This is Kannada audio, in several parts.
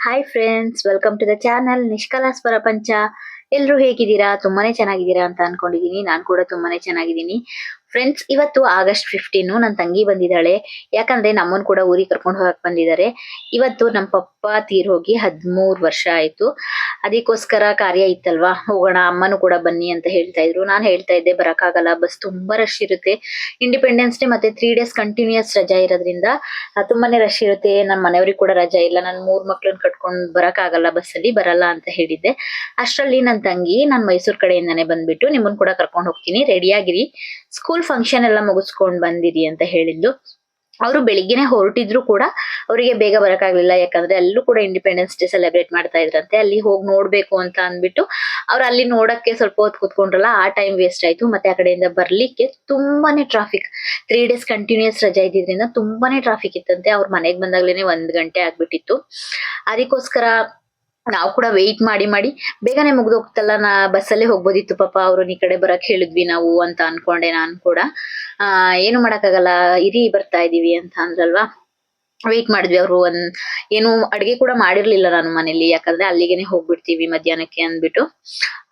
Hi friends welcome to the channel ನಿಷ್ಕಲಾಸ್ ಪ್ರಪಂಚ ಎಲ್ಲರೂ ಹೇಗಿದ್ದೀರಾ? ತುಂಬಾನೇ ಚೆನ್ನಾಗಿದ್ದೀರಾ ಅಂತ ಅನ್ಕೊಂಡಿದೀನಿ. ನಾನು ಕೂಡ ತುಂಬಾನೇ ಚೆನ್ನಾಗಿದ್ದೀನಿ ಫ್ರೆಂಡ್ಸ್ ಇವತ್ತು ಆಗಸ್ಟ್ ಫಿಫ್ಟೀನು ನನ್ನ ತಂಗಿ ಬಂದಿದ್ದಾಳೆ. ಯಾಕಂದ್ರೆ ನಮ್ಮನ್ನು ಕೂಡ ಊರಿಗೆ ಕರ್ಕೊಂಡು ಹೋಗಕ್ಕೆ ಬಂದಿದ್ದಾರೆ. ಇವತ್ತು ನಮ್ಮ ಪಪ್ಪ ತೀರ್ ಹೋಗಿ ಹದಿಮೂರು ವರ್ಷ ಆಯ್ತು. ಅದಕ್ಕೋಸ್ಕರ ಕಾರ್ಯ ಇತ್ತಲ್ವಾ? ಹೋಗೋಣ, ಅಮ್ಮನೂ ಕೂಡ ಬನ್ನಿ ಅಂತ ಹೇಳ್ತಾ ಇದ್ರು. ನಾನು ಹೇಳ್ತಾ ಇದ್ದೆ, ಬರಕ್ಕಾಗಲ್ಲ, ಬಸ್ ತುಂಬಾ ರಶ್ ಇರುತ್ತೆ. ಇಂಡಿಪೆಂಡೆನ್ಸ್ ಡೇ ಮತ್ತೆ ತ್ರೀ ಡೇಸ್ ಕಂಟಿನ್ಯೂಸ್ ರಜಾ ಇರೋದ್ರಿಂದ ತುಂಬಾನೇ ರಶ್ ಇರುತ್ತೆ. ನಮ್ಮ ಮನೆಯವ್ರಿಗೆ ಕೂಡ ರಜಾ ಇಲ್ಲ. ನಾನು ಮೂರ್ ಮಕ್ಳನ್ನ ಕಟ್ಕೊಂಡು ಬರಕ್ಕಾಗಲ್ಲ ಬಸ್ಸಲ್ಲಿ ಬರಲ್ಲ ಅಂತ ಹೇಳಿದ್ದೆ. ಅಷ್ಟರಲ್ಲಿ ನನ್ನ ತಂಗಿ ನಾನು ಮೈಸೂರು ಕಡೆಯಿಂದಾನೆ ಬಂದ್ಬಿಟ್ಟು ನಿಮ್ಮನ್ನು ಕೂಡ ಕರ್ಕೊಂಡು ಹೋಗ್ತೀನಿ. ರೆಡಿಯಾಗಿರಿ ಸ್ಕೂಲ್ ಫಂಕ್ಷನ್ ಎಲ್ಲ ಮುಗಿಸ್ಕೊಂಡು ಬಂದಿರಿ ಅಂತ ಹೇಳಿದ್ಲು. ಅವರು ಬೆಳಿಗ್ಗೆನೆ ಹೊರಟಿದ್ರು ಕೂಡ ಅವರಿಗೆ ಬೇಗ ಬರಕ್ಕಾಗ್ಲಿಲ್ಲ. ಯಾಕಂದ್ರೆ ಅಲ್ಲೂ ಕೂಡ ಇಂಡಿಪೆಂಡೆನ್ಸ್ ಡೇ ಸೆಲೆಬ್ರೇಟ್ ಮಾಡ್ತಾ ಇದ್ರಂತೆ. ಅಲ್ಲಿ ಹೋಗಿ ನೋಡ್ಬೇಕು ಅಂತ ಅಂದ್ಬಿಟ್ಟು ಅವ್ರು ಅಲ್ಲಿ ನೋಡಕ್ಕೆ ಸ್ವಲ್ಪ ಹೊತ್ತು ಕುತ್ಕೊಂಡ್ರಲ್ಲ, ಆ ಟೈಮ್ ವೇಸ್ಟ್ ಆಯ್ತು. ಮತ್ತೆ ಆ ಕಡೆಯಿಂದ ಬರ್ಲಿಕ್ಕೆ ತುಂಬಾನೇ ಟ್ರಾಫಿಕ್ ತ್ರೀ ಡೇಸ್ ಕಂಟಿನ್ಯೂಸ್ ರಜಾ ಇದ್ದಿದ್ರಿಂದ ತುಂಬಾನೇ ಟ್ರಾಫಿಕ್ ಇತ್ತಂತೆ. ಅವ್ರ ಮನೆಗೆ ಬಂದಾಗ್ಲೇನೆ ಒಂದ್ ಗಂಟೆ ಆಗ್ಬಿಟ್ಟಿತ್ತು. ಅದಕ್ಕೋಸ್ಕರ ನಾವು ಕೂಡ ವೆಯ್ಟ್ ಮಾಡಿ ಮಾಡಿ. ಬೇಗನೆ ಮುಗ್ದು ಹೋಗ್ತಲ್ಲ ನಾ ಬಸ್ಸಲ್ಲೇ ಹೋಗ್ಬೋದಿತ್ತು ಪಾಪ. ಅವ್ರು ಈ ಕಡೆ ಬರಕ್ ಹೇಳಿದ್ವಿ ನಾವು ಅಂತ ಅನ್ಕೊಂಡೆ ನಾನು ಕೂಡ. ಆ, ಏನು ಮಾಡಕ್ಕಾಗಲ್ಲ, ಇರಿ, ಬರ್ತಾ ಇದೀವಿ ಅಂತ ಅಂದ್ರಲ್ವಾ? ವೆಯ್ಟ್ ಮಾಡಿದ್ವಿ ಅವರು. ಒಂದ್, ಏನು ಅಡ್ಗೆ ಕೂಡ ಮಾಡಿರ್ಲಿಲ್ಲ ನಾನು ಮನೇಲಿ. ಯಾಕಂದ್ರೆ ಅಲ್ಲಿಗೆನೆ ಹೋಗ್ಬಿಡ್ತೀವಿ ಮಧ್ಯಾಹ್ನಕ್ಕೆ ಅಂದ್ಬಿಟ್ಟು.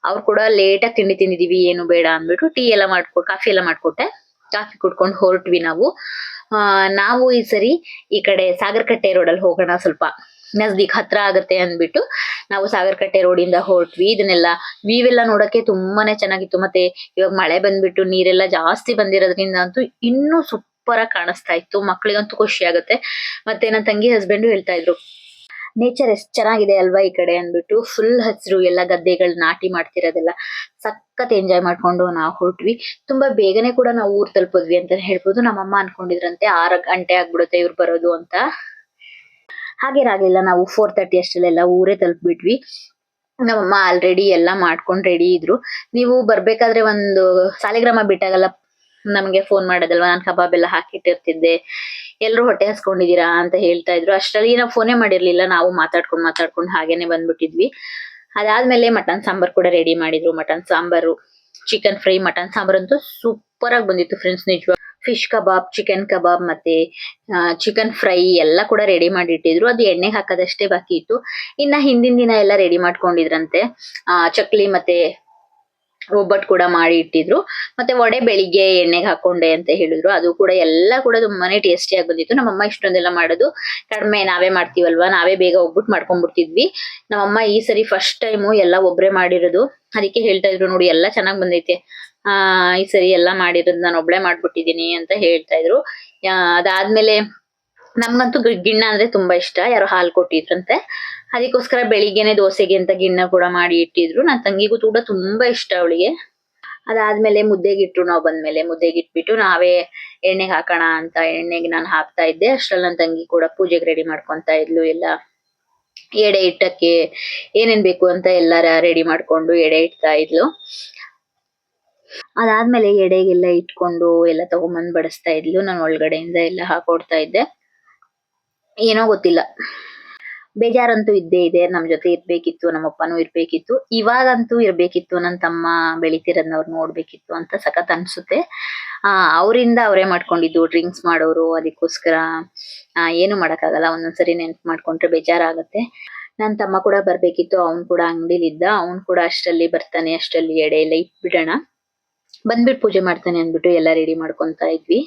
ಅವ್ರು ಕೂಡ ಲೇಟಾಗಿ ತಿಂಡಿ ತಿಂದಿದೀವಿ, ಏನು ಬೇಡ ಅಂದ್ಬಿಟ್ಟು. ಟೀ ಎಲ್ಲ ಮಾಡ್ಕೊ, ಕಾಫಿ ಎಲ್ಲ ಮಾಡ್ಕೊಟ್ಟೆ. ಕಾಫಿ ಕುಡ್ಕೊಂಡು ಹೊರಟ್ವಿ ನಾವು. ಆ, ನಾವು ಈ ಸರಿ ಈ ಕಡೆ ಸಾಗರಕಟ್ಟೆ ರೋಡಲ್ಲಿ ಹೋಗೋಣ ಸ್ವಲ್ಪ. ನಜ್ದೀಕ್ ಹತ್ರ ಆಗುತ್ತೆ ಅಂದ್ಬಿಟ್ಟು ನಾವು ಸಾಗರಕಟ್ಟೆ ರೋಡಿಂದ ಹೊರಟ್ವಿ. ಇದನ್ನೆಲ್ಲ ವ್ಯೂ ಎಲ್ಲ ನೋಡಕ್ಕೆ ತುಂಬಾನೇ ಚೆನ್ನಾಗಿತ್ತು. ಮತ್ತೆ ಇವಾಗ ಮಳೆ ಬಂದ್ಬಿಟ್ಟು ನೀರೆಲ್ಲ ಜಾಸ್ತಿ ಬಂದಿರೋದ್ರಿಂದ ಅಂತೂ ಇನ್ನೂ ಸೂಪರ್ ಆಗಿ ಕಾಣಿಸ್ತಾ ಇತ್ತು. ಮಕ್ಳಿಗಂತೂ ಖುಷಿ ಆಗುತ್ತೆ. ಮತ್ತೆ ನನ್ನ ತಂಗಿ ಹಸ್ಬೆಂಡು ಹೇಳ್ತಾ ಇದ್ರು ನೇಚರ್ ಎಷ್ಟ್ ಚೆನ್ನಾಗಿದೆ ಅಲ್ವಾ ಈ ಕಡೆ? ಅಂದ್ಬಿಟ್ಟು ಫುಲ್ ಹಸಿರು, ಎಲ್ಲ ಗದ್ದೆಗಳು ನಾಟಿ ಮಾಡ್ತಿರೋದೆಲ್ಲ ಸಖತ್ ಎಂಜಾಯ್ ಮಾಡ್ಕೊಂಡು ನಾವು ಹೊರಟ್ವಿ. ತುಂಬಾ ಬೇಗನೆ ಕೂಡ ನಾವು ಊರ್ ತಲುಪಿದ್ವಿ ಅಂತ ಹೇಳ್ಬೋದು. ನಮ್ಮಮ್ಮ ಅನ್ಕೊಂಡಿದ್ರಂತೆ, ಆರು ಗಂಟೆ ಆಗ್ಬಿಡುತ್ತೆ ಇವ್ರು ಬರೋದು ಅಂತ. ಹಾಗೇನಾಗ್ಲಿಲ್ಲ, ನಾವು ಫೋರ್ ತರ್ಟಿ ಅಷ್ಟಲ್ಲೆಲ್ಲ ಊರೇ ತಲುಪ್ಬಿಟ್ವಿ. ನಮ್ಮಮ್ಮ ಆಲ್ರೆಡಿ ಎಲ್ಲ ಮಾಡ್ಕೊಂಡು ರೆಡಿ ಇದ್ರು. ನೀವು ಬರ್ಬೇಕಾದ್ರೆ ಒಂದು ಸಾಲಿಗ್ರಾಮ ಬಿಟ್ಟಾಗಲ್ಲ, ನಮಗೆ ಫೋನ್ ಮಾಡೋದಲ್ವಾ? ನಾನು ಕಬಾಬ್ ಎಲ್ಲ ಹಾಕಿಟ್ಟಿರ್ತಿದ್ದೆ. ಎಲ್ರು ಹೊಟ್ಟೆ ಹಸ್ಕೊಂಡಿದ್ದೀರಾ ಅಂತ ಹೇಳ್ತಾ ಇದ್ರು. ಅಷ್ಟರಲ್ಲಿ ನಾವು ಫೋನೇ ಮಾಡಿರ್ಲಿಲ್ಲ, ನಾವು ಮಾತಾಡ್ಕೊಂಡು ಮಾತಾಡ್ಕೊಂಡು ಹಾಗೇನೆ ಬಂದ್ಬಿಟ್ಟಿದ್ವಿ. ಅದಾದ್ಮೇಲೆ ಮಟನ್ ಸಾಂಬಾರ್ ಕೂಡ ರೆಡಿ ಮಾಡಿದ್ರು. Mutton sambar chicken fry mutton sambar ಅಂತೂ ಸೂಪರ್ ಆಗಿ ಬಂದಿತ್ತು ಫ್ರೆಂಡ್ಸ್ ನಿಜವಾಗ ಫಿಶ್ ಕಬಾಬ್ ಚಿಕನ್ ಕಬಾಬ್ ಮತ್ತೆ ಚಿಕನ್ ಫ್ರೈ ಎಲ್ಲ ಕೂಡ ರೆಡಿ ಮಾಡಿ ಇಟ್ಟಿದ್ರು ಅದು ಎಣ್ಣೆಗೆ ಹಾಕೋದಷ್ಟೇ ಬಾಕಿ ಇತ್ತು. ಇನ್ನ ಹಿಂದಿನ ದಿನ ಎಲ್ಲ ರೆಡಿ ಮಾಡ್ಕೊಂಡಿದ್ರಂತೆ. ಆ, ಚಕ್ಲಿ ಮತ್ತೆ ಒಬ್ಬಟ್ಟು ಕೂಡ ಮಾಡಿ ಇಟ್ಟಿದ್ರು ಮತ್ತೆ ವಡೆ ಬೆಳಿಗ್ಗೆ ಎಣ್ಣೆಗೆ ಹಾಕೊಂಡೆ ಅಂತ ಹೇಳಿದ್ರು. ಅದು ಕೂಡ ಎಲ್ಲ ಕೂಡ ತುಂಬಾನೇ ಟೇಸ್ಟಿಯಾಗಿ ಬಂದಿತ್ತು ನಮ್ಮಮ್ಮ ಇಷ್ಟೊಂದೆಲ್ಲ ಮಾಡೋದು. ಕಡಿಮೆ ನಾವೇ ಮಾಡ್ತೀವಲ್ವಾ? ನಾವೇ ಬೇಗ ಒಬ್ಬಟ್ಟು ಮಾಡ್ಕೊಂಡ್ಬಿಡ್ತಿದ್ವಿ. ನಮ್ಮಮ್ಮ ಈ ಸರಿ ಫಸ್ಟ್ ಟೈಮು ಎಲ್ಲ ಒಬ್ಬರೇ ಮಾಡಿರೋದು. ಅದಕ್ಕೆ ಹೇಳ್ತಾ ಇದ್ರು, ನೋಡಿ, ಎಲ್ಲ ಚೆನ್ನಾಗಿ ಬಂದೈತೆ. ಆ, ಈ ಸರಿ ಎಲ್ಲ ಮಾಡಿರೋದು ನಾನು ಒಬ್ಳೆ ಮಾಡ್ಬಿಟ್ಟಿದೀನಿ ಅಂತ ಹೇಳ್ತಾ ಇದ್ರು. ಅದಾದ್ಮೇಲೆ ನಮ್ಗಂತೂ ಗಿಣ್ಣ ಅಂದ್ರೆ ತುಂಬಾ ಇಷ್ಟ. ಯಾರೋ ಹಾಲು ಕೊಟ್ಟಿದ್ರಂತೆ. ಅದಕ್ಕೋಸ್ಕರ ಬೆಳಿಗ್ಗೆನೆ ದೋಸೆಗೆ ಅಂತ ಗಿಣ್ಣ ಕೂಡ ಮಾಡಿ ಇಟ್ಟಿದ್ರು. ನನ್ನ ತಂಗಿಗೂ ಕೂಡ ತುಂಬಾ ಇಷ್ಟ ಅವಳಿಗೆ. ಅದಾದ್ಮೇಲೆ ಮುದ್ದೆಗಿಟ್ರು ನಾವು ಬಂದ್ಮೇಲೆ. ಮುದ್ದೆಗಿಟ್ಬಿಟ್ಟು ನಾವೇ ಎಣ್ಣೆಗೆ ಹಾಕೋಣ ಅಂತ ಎಣ್ಣೆಗೆ ನಾನು ಹಾಕ್ತಾ ಇದ್ದೆ. ಅಷ್ಟ್ರಲ್ಲಿ ನನ್ನ ತಂಗಿ ಕೂಡ ಪೂಜೆಗೆ ರೆಡಿ ಮಾಡ್ಕೊಂತಾ ಇದ್ಲು. ಎಲ್ಲ ಎಡೆ ಇಟ್ಟಕ್ಕೆ ಏನೇನ್ ಬೇಕು ಅಂತ ಎಲ್ಲಾರ ರೆಡಿ ಮಾಡ್ಕೊಂಡು ಎಡೆ ಇಡ್ತಾ ಇದ್ಲು. ಅದಾದ್ಮೇಲೆ ಎಡೆಗೆಲ್ಲ ಇಟ್ಕೊಂಡು ಎಲ್ಲ ತಗೊಂಬಂದ್ ಬಡಿಸ್ತಾ ಇದ್ಲು. ನಾನು ಒಳಗಡೆಯಿಂದ ಎಲ್ಲ ಹಾಕೊಡ್ತಾ ಇದ್ದೆ. ಏನೋ ಗೊತ್ತಿಲ್ಲ. ಬೇಜಾರಂತೂ ಇದ್ದೇ ಇದೆ. ನಮ್ ಜೊತೆ ಇರ್ಬೇಕಿತ್ತು, ನಮ್ಮಪ್ಪನೂ ಇರ್ಬೇಕಿತ್ತು. ಇವಾಗಂತೂ ಇರ್ಬೇಕಿತ್ತು, ನನ್ ತಮ್ಮ ಬೆಳಿತಿರೋದ್ನ ಅವ್ರು ನೋಡ್ಬೇಕಿತ್ತು ಅಂತ ಸಖತ್ ಅನ್ಸುತ್ತೆ. ಆ, ಅವರಿಂದ ಅವರೇ ಮಾಡ್ಕೊಂಡಿದ್ದು, ಡ್ರಿಂಕ್ಸ್ ಮಾಡೋರು, ಅದಕ್ಕೋಸ್ಕರ ಏನು ಮಾಡಕ್ಕಾಗಲ್ಲ. ಒಂದೊಂದ್ಸರಿ ನೆನ್ಪು ಮಾಡ್ಕೊಂಡ್ರೆ ಬೇಜಾರಾಗುತ್ತೆ. ನನ್ ತಮ್ಮ ಕೂಡ ಬರ್ಬೇಕಿತ್ತು, ಅವ್ನ್ ಕೂಡ ಅಂಗಡಿಲಿದ್ದ. ಅವ್ನ್ ಕೂಡ ಅಷ್ಟರಲ್ಲಿ ಬರ್ತಾನೆ, ಅಷ್ಟರಲ್ಲಿ ಎಡೆ ಎಲ್ಲ ಇಟ್ಬಿಡೋಣ. ಬಂದ್ಬಿಟ್ಟು ಪೂಜೆ ಮಾಡ್ತಾನೆ ಅಂದ್ಬಿಟ್ಟು ಎಲ್ಲ ರೆಡಿ ಮಾಡ್ಕೊಂತ ಇದ್ವಿ.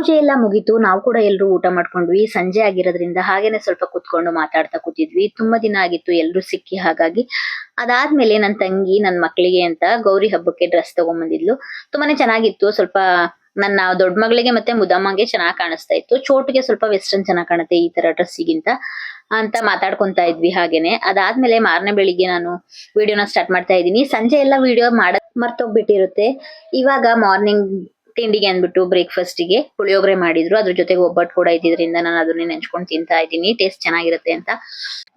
ಪೂಜೆ ಎಲ್ಲ ಮುಗೀತು, ನಾವು ಕೂಡ ಎಲ್ಲರೂ ಊಟ ಮಾಡ್ಕೊಂಡ್ವಿ. ಸಂಜೆ ಆಗಿರೋದ್ರಿಂದ ಹಾಗೇನೆ ಸ್ವಲ್ಪ ಕುತ್ಕೊಂಡು ಮಾತಾಡ್ತಾ ಕೂತಿದ್ವಿ. ತುಂಬಾ ದಿನ ಆಗಿತ್ತು ಎಲ್ರು ಸಿಕ್ಕಿ ಹಾಗಾಗಿ. ಅದಾದ್ಮೇಲೆ ನನ್ನ ತಂಗಿ ನನ್ನ ಮಕ್ಕಳಿಗೆ ಅಂತ ಗೌರಿ ಹಬ್ಬಕ್ಕೆ ಡ್ರೆಸ್ ತಗೊಂಡ್ಬಂದಿದ್ಲು ತುಂಬಾನೇ ಚೆನ್ನಾಗಿತ್ತು. ಸ್ವಲ್ಪ ನನ್ನ ದೊಡ್ಡ ಮಗಳಿಗೆ ಮತ್ತೆ ಮುದಮ್ಮಂಗೆ ಚೆನ್ನಾಗಿ ಕಾಣಿಸ್ತಾ ಇತ್ತು. ಚೋಟಿಗೆ ಸ್ವಲ್ಪ ವೆಸ್ಟರ್ನ್ ಚೆನ್ನಾಗಿ ಕಾಣುತ್ತೆ ಈ ತರ ಡ್ರೆಸ್ಸಿಗಿಂತ ಅಂತ ಮಾತಾಡ್ಕೊಂತ ಇದ್ವಿ ಹಾಗೇನೆ. ಅದಾದ್ಮೇಲೆ ಮಾರನೇ ಬೆಳಿಗ್ಗೆ ನಾನು ವಿಡಿಯೋನ ಸ್ಟಾರ್ಟ್ ಮಾಡ್ತಾ ಇದ್ದೀನಿ. ಸಂಜೆ ಎಲ್ಲ ವಿಡಿಯೋ ಮಾಡ ಮರ್ತೋಗ್ಬಿಟ್ಟಿರುತ್ತೆ ಇವಾಗ ಮಾರ್ನಿಂಗ್ ತಿಂಡಿಗೆ ಅಂದ್ಬಿಟ್ಟು ಬ್ರೇಕ್ಫಾಸ್ಟಿಗೆ ಪುಳಿಯೋಗರೆ ಮಾಡಿದ್ರು. ಅದ್ರ ಜೊತೆಗೆ ಒಬ್ಬಟ್ಟು ಕೂಡ ಇದ್ದಿದ್ರಿಂದ ನಾನು ಅದನ್ನೇ ನೆಂಚ್ಕೊಂಡು ತಿಂತಾ ಇದ್ದೀನಿ. ಟೇಸ್ಟ್ ಚೆನ್ನಾಗಿರುತ್ತೆ ಅಂತ.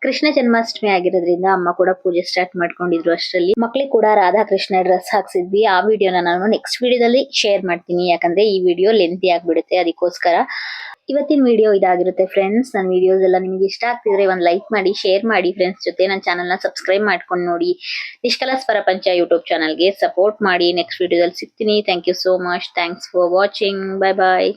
ಕೃಷ್ಣ ಜನ್ಮಾಷ್ಟಮಿ ಆಗಿರೋದ್ರಿಂದ ಅಮ್ಮ ಕೂಡ ಪೂಜೆ ಸ್ಟಾರ್ಟ್ ಮಾಡ್ಕೊಂಡಿದ್ರು ಅಷ್ಟರಲ್ಲಿ. ಮಕ್ಳಿಗೆ ಕೂಡ ರಾಧಾ ಕೃಷ್ಣ ಡ್ರೆಸ್ ಹಾಕ್ಸಿದ್ವಿ. ಆ ವಿಡಿಯೋನ ನಾನು ನೆಕ್ಸ್ಟ್ ವಿಡಿಯೋದಲ್ಲಿ ಶೇರ್ ಮಾಡ್ತೀನಿ. ಯಾಕಂದ್ರೆ ಈ ವಿಡಿಯೋ ಲೆಂತಿ ಆಗಿಬಿಡುತ್ತೆ. ಅದಕ್ಕೋಸ್ಕರ ಇವತ್ತಿನ ವಿಡಿಯೋ ಇದಾಗಿರುತ್ತೆ ಫ್ರೆಂಡ್ಸ್ ನನ್ನ ವಿಡಿಯೋಸ್ ಎಲ್ಲ ನಿಮಗೆ ಇಷ್ಟ ಆಗ್ತಿದ್ರೆ ಒಂದು ಲೈಕ್ ಮಾಡಿ ಶೇರ್ ಮಾಡಿ ಫ್ರೆಂಡ್ಸ್ ಜೊತೆ. ನನ್ನ ಚಾನಲ್ನ ಸಬ್ಸ್ಕ್ರೈಬ್ ಮಾಡ್ಕೊಂಡು ನೋಡಿ. ನಿಷ್ಕಲಸ್ ಪರಪಂಚ ಯೂಟ್ಯೂಬ್ ಚಾನಲ್ಗೆ ಸಪೋರ್ಟ್ ಮಾಡಿ. ನೆಕ್ಸ್ಟ್ ವಿಡಿಯೋದಲ್ಲಿ ಸಿಗ್ತೀನಿ. Thank you so much thanks for watching bye bye